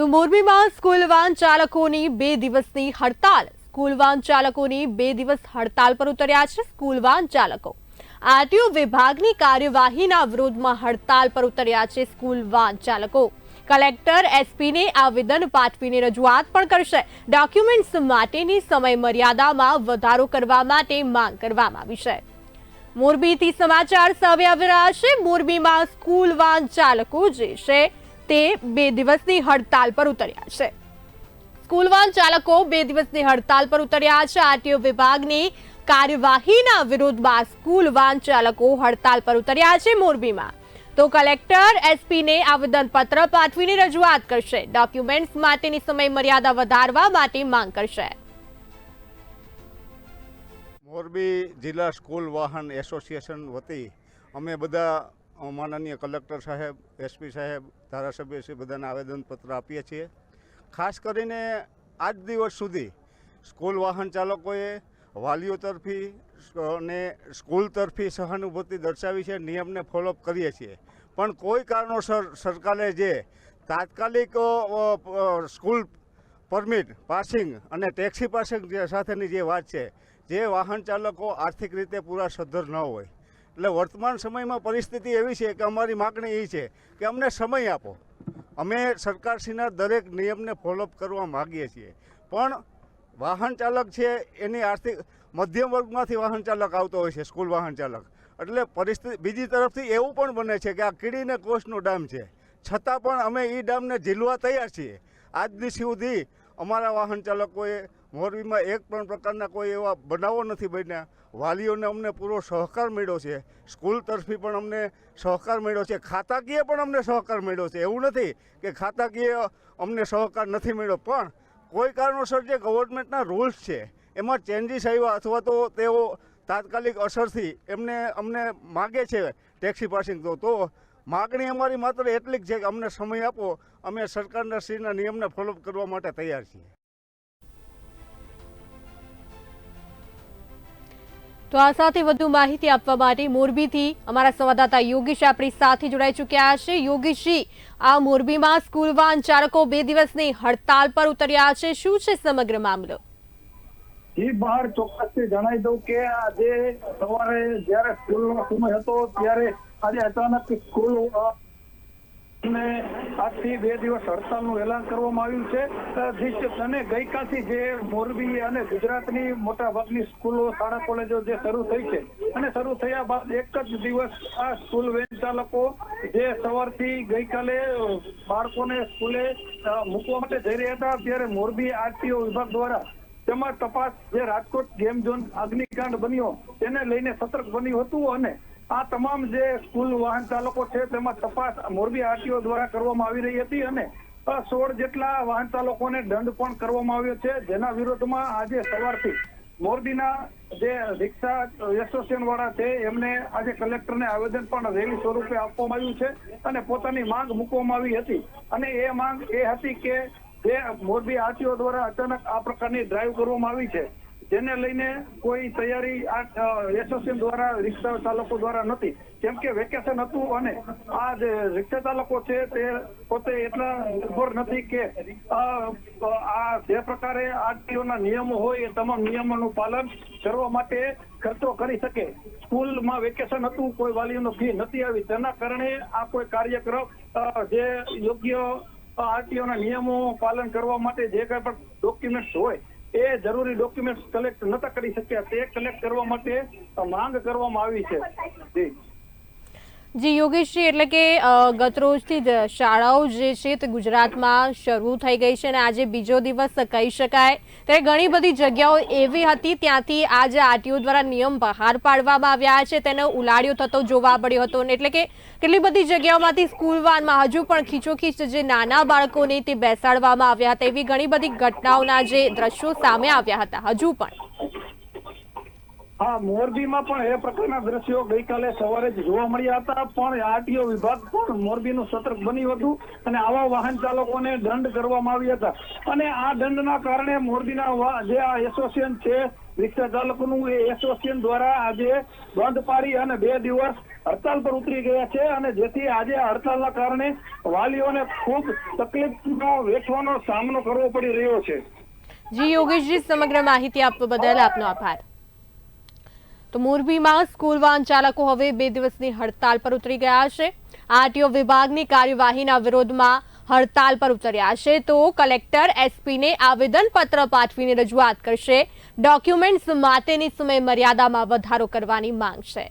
તો મોરબીમાં school van ચાલકોની બે દિવસની હડતાલ. સ્કૂલ વાન ચાલકોની બે દિવસ હડતાલ પર ઉતર્યા છે સ્કૂલ વાન ચાલકો. આરટીઓ વિભાગની કાર્યવાહીના વિરોધમાં હડતાલ પર ઉતર્યા છે સ્કૂલ વાન ચાલકો. કલેક્ટર એસપીને આવેદન પાઠવીને રજૂઆત પણ કરશે. ડોક્યુમેન્ટ્સ માટેની સમય મર્યાદામાં વધારો કરવા માટે માંગ કરવામાં આવી છે. મોરબીથી સમાચાર સવે આવી રહ્યા છે. મોરબીમાં સ્કૂલ વાન ચાલકો જે છે તે બે દિવસની હડતાલ પર ઉતર્યા છે. સ્કૂલ વાન ચાલકો બે દિવસની હડતાલ પર ઉતર્યા છે. આરટીઓ વિભાગની કાર્યવાહીના વિરોધમાં સ્કૂલ વાન ચાલકો હડતાલ પર ઉતર્યા છે મોરબીમાં. તો કલેક્ટર એસપીને આવેદનપત્ર પાઠવીને રજૂઆત કરશે. ડોક્યુમેન્ટ્સ માટેની સમય મર્યાદા વધારવા માટે માંગ કરશે. મોરબી જિલ્લા સ્કૂલ વાહન એસોસિએશન વતી અમે બધા માનનીય કલેક્ટર સાહેબ, એસપી સાહેબ, ધારાસભ્ય શ્રી બધાને આવેદનપત્ર આપીએ છીએ. ખાસ કરીને આજ દિવસ સુધી સ્કૂલ વાહન ચાલકોએ વાલીઓ તરફી અને સ્કૂલ તરફી સહાનુભૂતિ દર્શાવી છે, નિયમને ફોલોઅપ કરીએ છીએ. પણ કોઈ કારણોસર સરકારે જે તાત્કાલિક સ્કૂલ પરમિટ, પાસિંગ અને ટેક્સી પાસિંગ સાથેની જે વાત છે, જે વાહન ચાલકો આર્થિક રીતે પૂરા સદ્ધર ન હોય એટલે વર્તમાન સમયમાં પરિસ્થિતિ એવી છે કે અમારી માગણી એ છે કે અમને સમય આપો. અમે સરકારશ્રીના દરેક નિયમને ફોલોઅપ કરવા માગીએ છીએ. પણ વાહન ચાલક છે એની આર્થિક, મધ્યમ વર્ગમાંથી વાહન ચાલક આવતો હોય છે સ્કૂલ વાહન ચાલક. એટલે પરિસ્થિતિ બીજી તરફથી એવું પણ બને છે કે આ કીડીને કોષનો ડામ છે. છતાં પણ અમે એ ડામને ઝીલવા તૈયાર છીએ. આજ દિવસ સુધી અમારા વાહન ચાલકોએ મોરબીમાં એક પણ પ્રકારના કોઈ એવા બનાવો નથી બન્યા. વાલીઓને અમને પૂરો સહકાર મળ્યો છે. સ્કૂલ તરફી પણ અમને સહકાર મળ્યો છે. ખાતાકીય પણ અમને સહકાર મળ્યો છે. એવું નથી કે ખાતાકીય અમને સહકાર નથી મળ્યો, પણ કોઈ કારણોસર જે ગવર્મેન્ટના રૂલ્સ છે, એમાં ચેન્જીસ આવ્યા અથવા તો તેઓ તાત્કાલિક અસરથી એમને, અમને માગે છે ટેક્સી પાસિંગ તો તો માગણી અમારી માત્ર એટલી જ છે કે અમને સમય આપો. અમે સરકારના શ્રીના નિયમને ફોલોઅપ કરવા માટે તૈયાર છીએ. તો આ સાથે વધુ માહિતી આપવા માટે મોરબીથી અમારા સંવાદદાતા યોગીશ આપણી સાથે જોડાઈ ચૂક્યા છે. યોગીશજી, આ મોરબીમાં સ્કૂલ વાહન ચાલકો બે દિવસની હડતાલ પર ઉતર્યા છે. શું છે સમગ્ર મામલો? બહાર ચોક્કસથી જણાવી દઉં કે આજે સવારે જ્યારે સ્કૂલનો સમય હતો, ત્યારે આજે અચાનક સ્કૂલ અ, ને આજથી બે દિવસ હડતાલનું એલાન કરવામાં આવ્યું છે. અને ગઈકાલથી જે મોરબી અને ગુજરાતની મોટા સ્કૂલો શાળા કોલેજો જે શરૂ થઈ છે અને શરૂ થયા બાદ એક જ દિવસ આ સ્કૂલ વેન ચાલકો જે સવારથી ગઈકાલે બાળકોને સ્કૂલે મૂકવા માટે જઈ રહ્યા હતા ત્યારે મોરબી આરટીઓ વિભાગ દ્વારા તેમાં તપાસ જે રાજકોટ ગેમ ઝોન અગ્નિકાંડ બન્યો તેને લઈને સતર્ક બન્યું હતું અને આ તમામ જે સ્કૂલ, વાહન ચાલકો છે, તેમાં તપાસ મોરબી આરટીઓ દ્વારા કરવામાં આવી રહી હતી અને સોળ જેટલા વાહન ચાલકોને દંડ પણ કરવામાં આવ્યો છે. જેના વિરોધમાં આજે સવારથી મોરબીના જે રિક્ષા એસોસિએશન વાળા છે, એમને આજે કલેક્ટરને આવેદન પણ રેલી સ્વરૂપે આપવામાં આવ્યું છે અને પોતાની માંગ મૂકવામાં આવી હતી. અને એ માંગ એ હતી કે જે મોરબી આરટીઓ દ્વારા અચાનક આ પ્રકારની ડ્રાઈવ કરવામાં આવી છે. જેને લઈને કોઈ તૈયારી આ એસોસિએશન દ્વારા, રિક્ષા ચાલકો દ્વારા નથી. કેમ કે વેકેશન હતું અને આ જે રિક્ષા ચાલકો છે તે પોતે એટલા નિર્ભર નથી કે આ જે પ્રકારે આરટીઓના નિયમો હોય એ તમામ નિયમોનું પાલન કરવા માટે ખર્ચો કરી શકે. સ્કૂલમાં વેકેશન હતું, કોઈ વાલીઓનો ફી નથી આવી. તેના કારણે આ કોઈ કાર્યક્રમ જે યોગ્ય આરટીઓના નિયમો પાલન કરવા માટે જે કઈ પણ ડોક્યુમેન્ટ્સ હોય એ જરૂરી ડોક્યુમેન્ટ કલેક્ટ નતા કરી શક્યા. તે કલેક્ટ કરવા માટે માંગ કરવામાં આવી છે. જી. જી, યોગેશજી, એટલે કે ગતરોજથી શાળાઓ જે છે તે ગુજરાતમાં શરૂ થઈ ગઈ છે અને આજે બીજો દિવસ કહી શકાય. ત્યારે ઘણી બધી જગ્યાઓ એવી હતી ત્યાંથી આજે આરટીઓ દ્વારા નિયમ બહાર પાડવામાં આવ્યા છે. તેનો ઉલાડ્યો થતો જોવા મળ્યો હતો એટલે કે કેટલી બધી જગ્યાઓમાંથી સ્કૂલ વાનમાં હજુ પણ ખીચોખીચ જે નાના બાળકોને તે બેસાડવામાં આવ્યા હતા. એવી ઘણી બધી ઘટનાઓના જે દ્રશ્યો સામે આવ્યા હતા. હજુ પણ. હા, મોરબીમાં પણ એ પ્રકારના દ્રશ્યો ગઈકાલે સવારે જ જોવા મળ્યા હતા. પણ આરટીઓ વિભાગ પણ મોરબીનું સતર્ક બન્યું હતું અને આવા વાહન ચાલકોને દંડ કરવામાં આવ્યા હતા. અને આ દંડના કારણે મોરબીના જે આ એસોસિએશન છે, રિક્ષા ચાલકોનું એ એસોસિએશન દ્વારા આજે બંધ પાડી અને બે દિવસ હડતાલ પર ઉતરી ગયા છે. અને જેથી આજે હડતાલના કારણે વાલીઓને ખૂબ તકલીફનો, વેઠવાનો સામનો કરવો પડી રહ્યો છે. જી, યોગેશજી, સમગ્ર માહિતી આપવા બદલ આપનો આભાર. તો મોરબીમાં સ્કૂલ વાહન ચાલકો હવે બે દિવસની હડતાલ પર ઉતરી ગયા છે. આરટીઓ વિભાગની કાર્યવાહીના વિરોધમાં હડતાલ પર ઉતર્યા છે. તો કલેક્ટર એસપીને આવેદનપત્ર પાઠવીને રજૂઆત કરશે. ડોક્યુમેન્ટ્સ માટેની સમય મર્યાદામાં વધારો કરવાની માંગ છે.